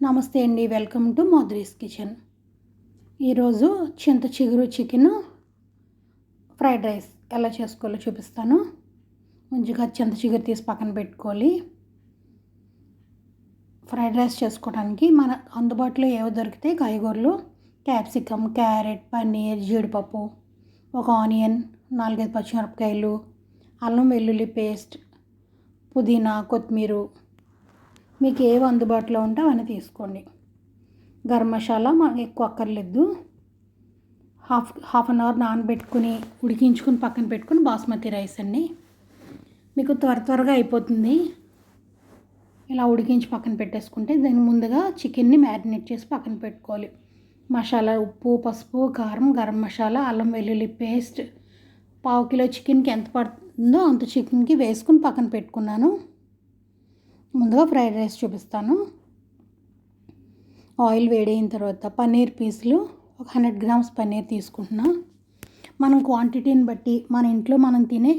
నమస్తే అండి welcome to మోద్రీస్ kitchen. ఈరోజు చింత చిగురు చికెన్ ఫ్రైడ్ రైస్ ఎలా చేసుకోవాలో చూపిస్తాను. ముందుగా చింత చిగురు తీసి పక్కన పెట్టుకోవాలి. ఫ్రైడ్ రైస్ చేసుకోవడానికి మన అందుబాటులో ఏవో దొరికితే కాయగూరలు క్యాప్సికమ్ క్యారెట్ పన్నీర్ జీడిపప్పు ఒక ఆనియన్ నాలుగైదు పచ్చిమిరపకాయలు అల్లం వెల్లుల్లి పేస్ట్ పుదీనా కొత్తిమీర మీకు ఏవి అందుబాటులో ఉంటే అవన్నీ తీసుకోండి. గరం మసాలా మాకు ఎక్కువ అక్కర్లేదు. హాఫ్ హాఫ్ అన్ అవర్ నానబెట్టుకుని ఉడికించుకుని పక్కన పెట్టుకుని బాస్మతి రైస్ అండి. మీకు త్వర త్వరగా అయిపోతుంది. ఇలా ఉడికించి పక్కన పెట్టేసుకుంటే దాని ముందుగా చికెన్ని మ్యారినేట్ చేసి పక్కన పెట్టుకోవాలి. మసాలా ఉప్పు పసుపు కారం గరం మసాలా అల్లం వెల్లుల్లి పేస్ట్. పావు కిలో చికెన్కి ఎంత పడుతుందో అంత చికెన్కి వేసుకుని పక్కన పెట్టుకున్నాను. ముందుగా ఫ్రైడ్ రైస్ చూపిస్తాను. ఆయిల్ వేడైన తర్వాత పన్నీర్ పీసులు ఒక హండ్రెడ్ గ్రామ్స్ పన్నీర్ తీసుకుంటున్నా. మనం క్వాంటిటీని బట్టి మన ఇంట్లో మనం తినే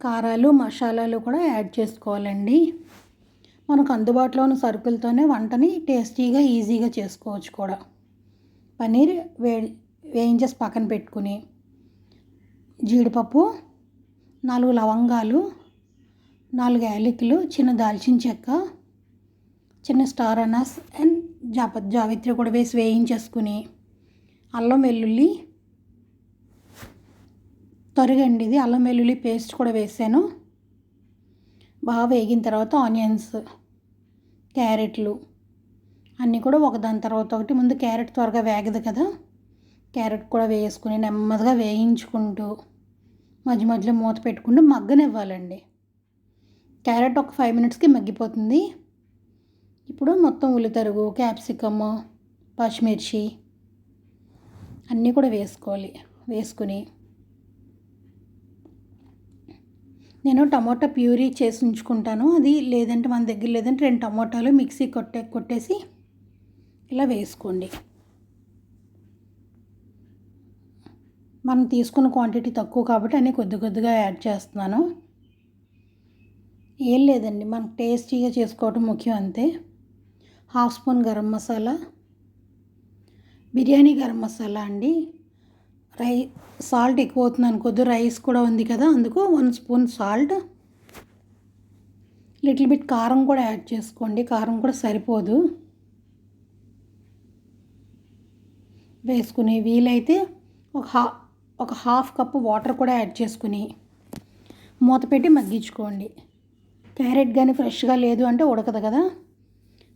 కారాలు మసాలాలు కూడా యాడ్ చేసుకోవాలండి. మనకు అందుబాటులో ఉన్న సరుకులతోనే వంటని టేస్టీగా ఈజీగా చేసుకోవచ్చు కూడా. పన్నీర్ వే వేయించేసి పక్కన పెట్టుకుని జీడిపప్పు నాలుగు లవంగాలు నాలుగు యాలకులు చిన్న దాల్చిన చెక్క చిన్న స్టార్ అనాస్ అండ్ జాప జావిత్రి కూడా వేసి వేయించేసుకుని అల్లం వెల్లుల్లి తొరగండి ఇది. అల్లం వెల్లుల్లి పేస్ట్ కూడా వేసాను. బాగా వేగిన తర్వాత ఆనియన్స్ క్యారెట్లు అన్నీ కూడా ఒకదాని తర్వాత ఒకటి. ముందు క్యారెట్ త్వరగా వేగదు కదా. క్యారెట్ కూడా వేసుకుని నెమ్మదిగా వేయించుకుంటూ మధ్య మధ్యలో మూత పెట్టుకుంటూ మగ్గనివ్వాలండి. క్యారెట్ ఒక ఫైవ్ మినిట్స్కి మగ్గిపోతుంది. ఇప్పుడు మొత్తం ఉల్లితరుగు క్యాప్సికమ్ పచ్చిమిర్చి అన్నీ కూడా వేసుకోవాలి. వేసుకుని నేను టమాటా ప్యూరీ చేసి ఉంచుకుంటాను. అది లేదంటే మన దగ్గర లేదంటే రెండు టమాటాలు మిక్సీ కొట్టే కొట్టేసి ఇలా వేసుకోండి. మనం తీసుకున్న క్వాంటిటీ తక్కువ కాబట్టి అన్నీ కొద్ది కొద్దిగా యాడ్ చేస్తున్నాను. ఏం లేదండి. మనకు టేస్టీగా చేసుకోవటం ముఖ్యం అంతే. హాఫ్ స్పూన్ గరం మసాలా బిర్యానీ గరం మసాలా అండి. రై సాల్ట్ ఎక్కువ అవుతుంది అనుకోద్దు రైస్ కూడా ఉంది కదా అందుకు one spoon salt. Little bit కారం కూడా యాడ్ చేసుకోండి. కారం కూడా సరిపోదు. వేసుకుని వీలైతే ఒక హా ఒక హాఫ్ కప్పు వాటర్ కూడా యాడ్ చేసుకుని మూత పెట్టి మగ్గించుకోండి. క్యారెట్ కానీ ఫ్రెష్గా లేదు అంటే ఉడకదు కదా.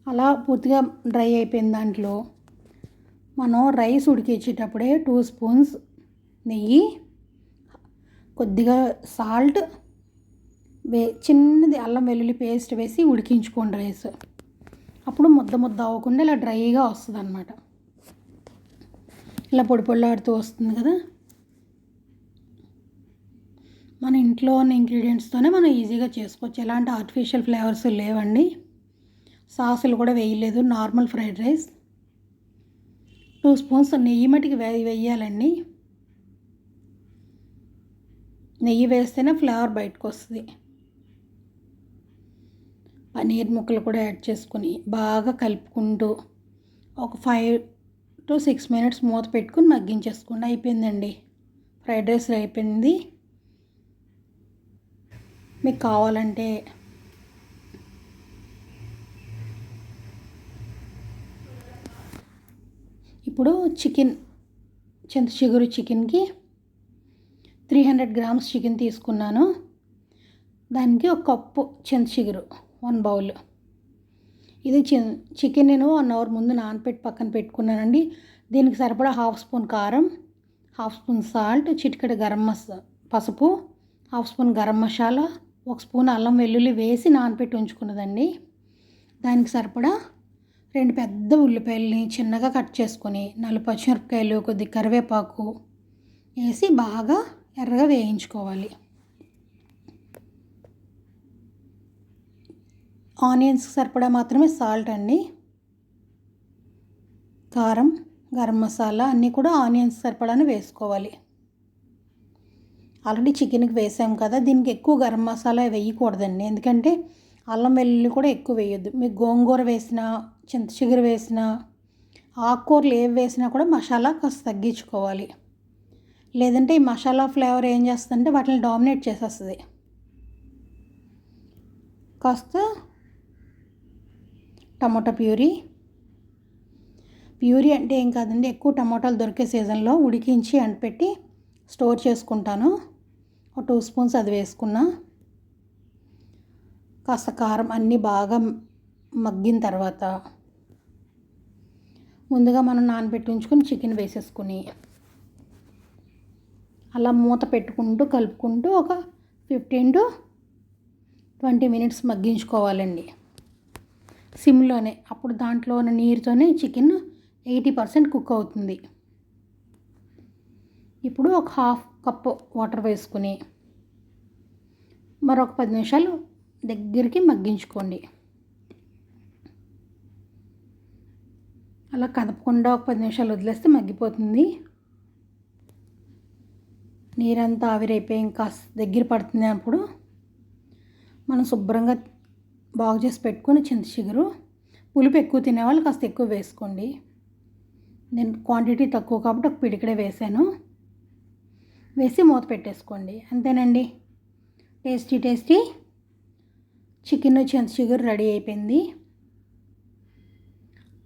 అలా పూర్తిగా డ్రై అయిపోయిన దాంట్లో మనం రైస్ ఉడికించేటప్పుడే టూ స్పూన్స్ నెయ్యి కొద్దిగా సాల్ట్ వే చిన్నది అల్లం వెల్లుల్లి పేస్ట్ వేసి ఉడికించుకోండి రైస్. అప్పుడు ముద్ద ముద్ద అవ్వకుండా ఇలా డ్రైగా వస్తుంది అనమాట ఇలా పొడి పొడిలాడుతూ వస్తుంది కదా. మన ఇంట్లో ఉన్న ఇంగ్రీడియంట్స్తోనే మనం ఈజీగా చేసుకోవచ్చు. ఎలాంటి ఆర్టిఫిషియల్ ఫ్లేవర్స్ లేవండి. సాసులు కూడా వేయలేదు. Normal fried rice two spoons నెయ్యి మటుకి వే వేయాలండి. నెయ్యి వేస్తేనే ఫ్లేవర్ బయటకు వస్తుంది పనీర్ ముక్కలు కూడా యాడ్ చేసుకుని బాగా కలుపుకుంటూ ఒక ఫైవ్ టు సిక్స్ మినిట్స్ మూత పెట్టుకుని మగ్గించేసుకోండి. అయిపోయిందండి. ఫ్రైడ్ రైస్ అయిపోయింది. మీకు కావాలంటే ఇప్పుడు చికెన్ చింత చిగురు చికెన్కి త్రీ హండ్రెడ్ గ్రామ్స్ చికెన్ తీసుకున్నాను. దానికి ఒక కప్పు చింత చిగురు వన్ బౌల్. ఇది చి చికెన్ నేను వన్ అవర్ ముందు నానపెట్టి పక్కన పెట్టుకున్నానండి. దీనికి సరిపడా హాఫ్ స్పూన్ కారం హాఫ్ స్పూన్ సాల్ట్ చిటికెడు గరం మసా పసుపు హాఫ్ స్పూన్ గరం మసాలా ఒక స్పూన్ అల్లం వెల్లుల్లి వేసి నానపెట్టి ఉంచుకున్నదండి. దానికి సరిపడా రెండు పెద్ద ఉల్లిపాయలని చిన్నగా కట్ చేసుకొని నాలుగు పచ్చిమిరపకాయలు కొద్ది కరివేపాకు వేసి బాగా ఎర్రగా వేయించుకోవాలి. ఆనియన్స్ సరిపడా మాత్రమే సాల్ట్ అండి. కారం గరం మసాలా అన్నీ కూడా ఆనియన్స్ సరిపడానే వేసుకోవాలి. ఆల్రెడీ చికెన్కి వేసాం కదా దీనికి ఎక్కువ గరం మసాలా వేయకూడదండి. ఎందుకంటే అల్లం వెల్లుల్లి కూడా ఎక్కువ వేయొద్దు. మీకు గోంగూర వేసినా చింత చిగురు వేసినా ఆకుకూరలు ఏవి వేసినా కూడా మసాలా కాస్త తగ్గించుకోవాలి. లేదంటే ఈ మసాలా ఫ్లేవర్ ఏం చేస్తుందంటే వాటిని డామినేట్ చేసేస్తుంది. కాస్త టమాటా ప్యూరీ. ప్యూరీ అంటే ఏం కాదండి ఎక్కువ టమాటాలు దొరికే సీజన్లో ఉడికించి అంటపెట్టి స్టోర్ చేసుకుంటాను. ఒక టూ స్పూన్స్ అది వేసుకున్న కాస్త కారం అన్నీ బాగా మగ్గిన తర్వాత ముందుగా మనం నానబెట్టి ఉంచుకొని చికెన్ వేసేసుకుని అలా మూత పెట్టుకుంటూ కలుపుకుంటూ ఒక ఫిఫ్టీన్ టు ట్వంటీ మినిట్స్ మగ్గించుకోవాలండి. సిమ్లోనే అప్పుడు దాంట్లో ఉన్న నీరుతోనే చికెన్ ఎయిటీ పర్సెంట్ కుక్ అవుతుంది. ఇప్పుడు ఒక హాఫ్ కప్పు వాటర్ వేసుకుని మరొక పది నిమిషాలు దగ్గరికి మగ్గించుకోండి. అలా కదపకుండా ఒక పది నిమిషాలు వదిలేస్తే మగ్గిపోతుంది. నీరంతా ఆవిరైపోయి ఇంకా దగ్గర పడుతుంది అప్పుడు మనం శుభ్రంగా బాగు చేసి పెట్టుకుని చింత చిగురు పులుపు ఎక్కువ తినేవాళ్ళు కాస్త ఎక్కువ వేసుకోండి. నేను క్వాంటిటీ తక్కువ కాబట్టి ఒక పిడికడే వేసాను. వేసి మూత పెట్టేసుకోండి. అంతేనండి. Tasty tasty. చికెన్ చెంత చిగురు రెడీ అయిపోయింది.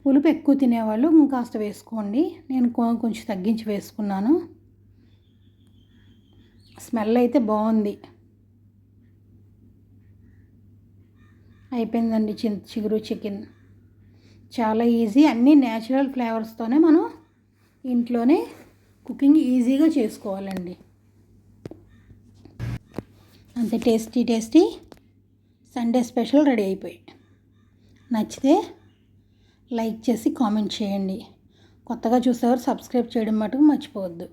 పులుపు ఎక్కువ తినేవాళ్ళు ఇంకాస్త వేసుకోండి. నేను కొంచెం తగ్గించి వేసుకున్నాను. స్మెల్ అయితే బాగుంది. అయిపోయిందండి చింత చిగురు చికెన్. చాలా ఈజీ. అన్నీ న్యాచురల్ ఫ్లేవర్స్తోనే మనం ఇంట్లోనే కుకింగ్ ఈజీగా చేసుకోవాలండి. అంతే tasty tasty Sunday special ready అయిపోయి. నచ్చితే లైక్ చేసి కామెంట్ చేయండి. కొత్తగా చూసేవారు సబ్స్క్రైబ్ చేయడం మటుకు మర్చిపోవద్దు.